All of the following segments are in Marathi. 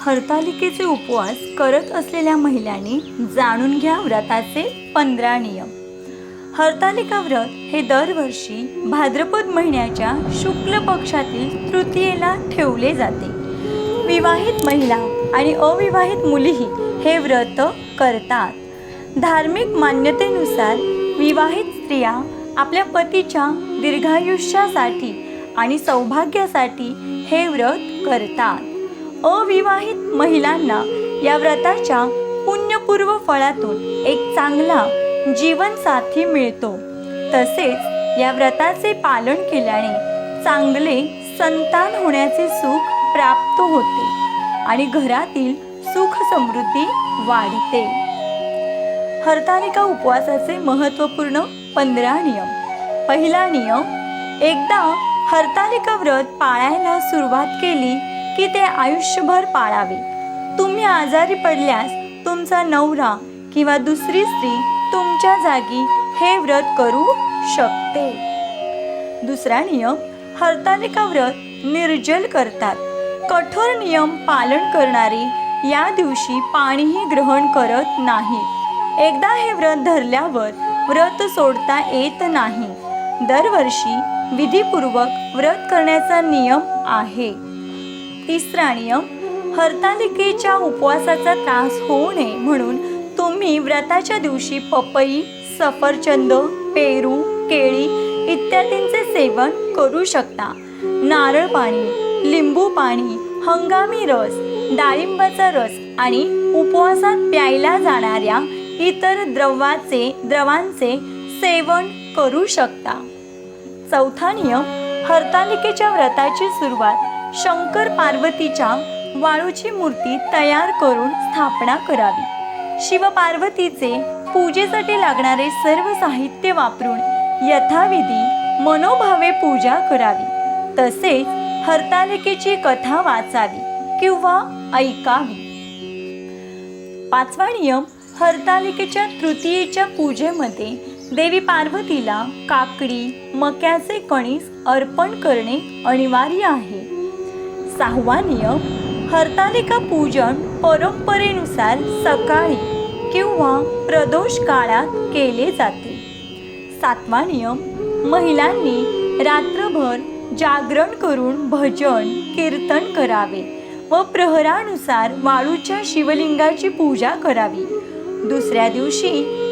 हरतालिकेचे उपवास करत असलेल्या महिलांनी जाणून घ्या व्रताचे पंधरा नियम. हरतालिका व्रत हे दरवर्षी भाद्रपद महिन्याच्या शुक्ल पक्षातील तृतीयेला ठेवले जाते. विवाहित महिला आणि अविवाहित मुलीही हे व्रत करतात. धार्मिक मान्यतेनुसार विवाहित स्त्रिया आपल्या पतीच्या दीर्घायुष्यासाठी आणि सौभाग्यासाठी हे व्रत करतात. अविवाहित महिलांना या व्रताच्या पुण्यपूर्व फळातून एक चांगला जीवनसाथी मिळतो. तसेच या व्रताचे पालन केल्याने चांगले संतान होण्याचे सुख प्राप्त होते आणि घरातील सुख समृद्धी वाढते. हरतालिका उपवासाचे महत्त्वपूर्ण पंधरा नियम. पहिला नियम एकदा हरतालिका व्रत पाळायला सुरुवात केली की ते आयुष्यभर पाळावे. तुम्ही आजारी पडल्यास तुमचा नवरा किंवा दुसरी स्त्री तुमच्या जागी हे व्रत करू शकते. दुसरा नियम हरतालिका व्रत निर्जल करतात. कठोर नियम पालन करणारे या दिवशी पाणीही ग्रहण करत नाहीत एकदा हे व्रत धरल्यावर व्रत सोडता येत नाही. दरवर्षी विधीपूर्वक व्रत करण्याचा नियम आहे. तिसरा नियम हरतालिकेच्या उपवासाचा त्रास होऊ नये म्हणून तुम्ही व्रताच्या दिवशी पपई सफरचंद पेरू केळी इत्यादींचे सेवन करू शकता. नारळ पाणी लिंबू पाणी हंगामी रस डाळिंबाचा रस आणि उपवासात प्यायला जाणाऱ्या इतर द्रवाचे द्रवांचे सेवन करू शकता. चौथा नियम हरतालिकेच्या व्रताची सुरुवात. शंकर पार्वतीच्या वाळूची मूर्ती तयार करून स्थापना करावी. शिवपार्वतीचे पूजेसाठी लागणारे सर्व साहित्य वापरून यथाविधी मनोभावे पूजा करावी. तसेच हरतालिकेची कथा वाचावी किंवा ऐकावी. पाचवा नियम हरतालिकेच्या तृतीयेच्या पूजेमध्ये देवी पार्वतीला काकडी मक्याचे कणीस अर्पण करणे अनिवार्य आहे. सहावा नियम हरतालिका पूजन परंपरेनुसार सकाळी किंवा प्रदोष काळात केले जाते. सातवा नियम महिलांनी रात्रभर जागरण करून भजन कीर्तन करावे व प्रहरानुसार वाळूच्या शिवलिंगाची पूजा करावी. दुसऱ्या दिवशी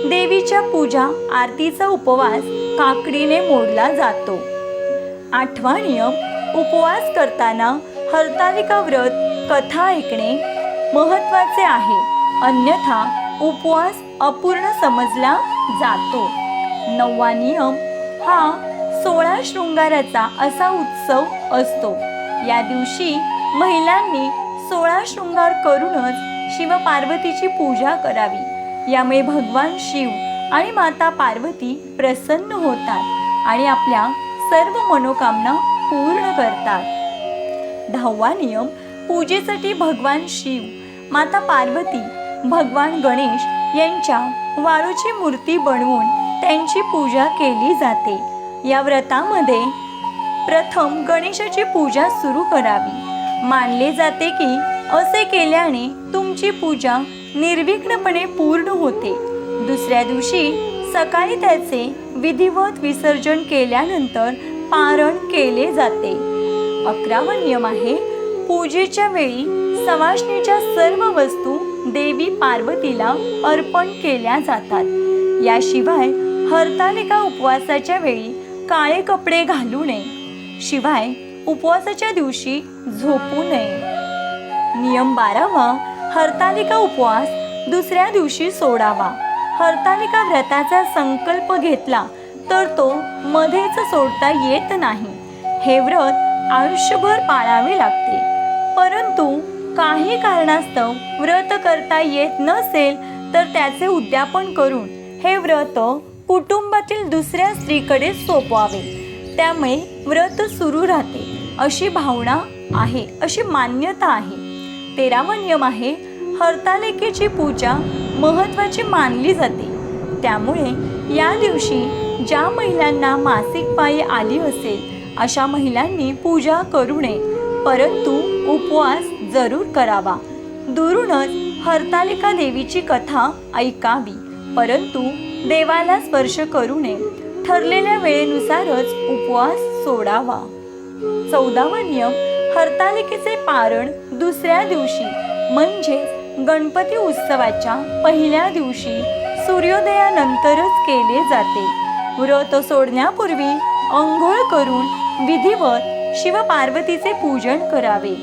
देवीच्या पूजा आरतीचा उपवास काकडीने मोडला जातो. आठवा नियम उपवास करताना हरतालिका व्रत कथा ऐकणे महत्त्वाचे आहे. अन्यथा उपवास अपूर्ण समजला जातो. नववा नियम हा सोळा शृंगाराचा असा उत्सव असतो. या दिवशी महिलांनी सोळा शृंगार करूनच शिवपार्वतीची पूजा करावी. यामुळे भगवान शिव आणि माता पार्वती प्रसन्न होतात आणि आपल्या सर्व मनोकामना पूर्ण करतात. दहावा नियम पूजेसाठी भगवान शिव माता पार्वती भगवान गणेश यांच्या वाळूची मूर्ती बनवून त्यांची पूजा केली जाते. या व्रतामध्ये प्रथम गणेशाची पूजा सुरू करावी. मानले जाते की असे केल्याने तुमची पूजा निर्विघ्नपणे पूर्ण होते. दुसऱ्या दिवशी सकाळी त्याचे विधिवत विसर्जन केल्यानंतर पारण केले जाते. अकरावा नियम आहे पूजेच्या वेळी सवाष्णीच्या सर्व वस्तू देवी पार्वतीला अर्पण केल्या जातात. याशिवाय हरतालिका उपवासाच्या वेळी काळे कपडे घालू नये. शिवाय उपवासाच्या दिवशी झोपू नये. नियम बारावा हरतालिका उपवास दुसऱ्या दिवशी सोडावा. हरतालिका व्रताचा संकल्प घेतला तर तो मध्येच सोडता येत नाही. हे व्रत आयुष्यभर पाळावे लागते. परंतु काही कारणास्तव व्रत करता येत नसेल तर त्याचे उद्यापन करून हे व्रत कुटुंबातील दुसऱ्या स्त्रीकडे सोपवावे. त्यामुळे व्रत सुरू राहते अशी भावना आहे अशी मान्यता आहे. तेरावा नियम आहे हरतालिकेची पूजा महत्त्वाची मानली जाते. त्यामुळे या दिवशी ज्या महिलांना मासिक पाळी आली असेल अशा महिलांनी पूजा करू नये. परंतु उपवास जरूर करावा. दुरूनच हरतालिका देवीची कथा ऐकावी. परंतु देवाला स्पर्श करू नये. ठरलेल्या वेळेनुसारच उपवास सोडावा. चौदावा नियम हरतालिकेचे पारण दुसऱ्या दिवशी म्हणजे गणपती उत्सवाच्या पहिल्या दिवशी सूर्योदयानंतरच केले जाते. व्रत सोडण्यापूर्वी अंघोळ करून विधिवत शिवपार्वतीचे पूजन करावे.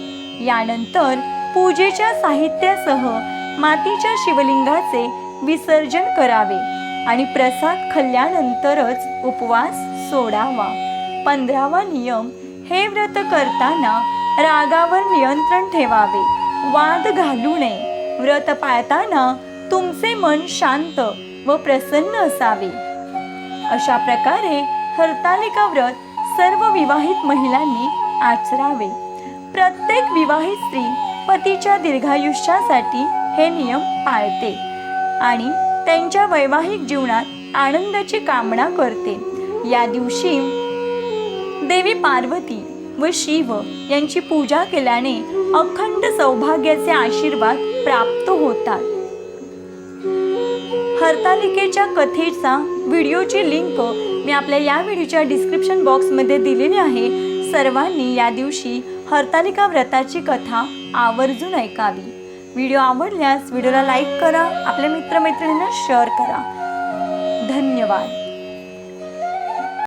यानंतर पूजेच्या साहित्यासह मातीच्या शिवलिंगाचे विसर्जन करावे आणि प्रसाद खाल्ल्यानंतरच उपवास सोडावा. पंधरावा नियम हे व्रत करताना रागावर नियंत्रण ठेवावे. वाद घालू नये. व्रत पाळताना तुमचे मन शांत व प्रसन्न असावे. अशा प्रकारे हरतालिका व्रत सर्व विवाहित महिलांनी आचरावे. प्रत्येक विवाहित स्त्री पतीच्या दीर्घायुष्यासाठी हे नियम पाळते आणि त्यांच्या वैवाहिक जीवनात आनंदाची कामना करते. या दिवशी देवी पार्वती व शिव यांची पूजा केल्याने अखंड सौभाग्याचे आशीर्वाद प्राप्त होतात. हरतालिकेच्या कथेचा व्हिडिओची लिंक मी आपल्या या व्हिडिओच्या डिस्क्रिप्शन बॉक्समध्ये दिलेली आहे. सर्वांनी या दिवशी हरतालिका व्रताची कथा आवर्जून ऐकावी. व्हिडिओ आवडल्यास व्हिडिओला लाईक करा आपल्या मित्रमैत्रिणींना शेअर करा. धन्यवाद.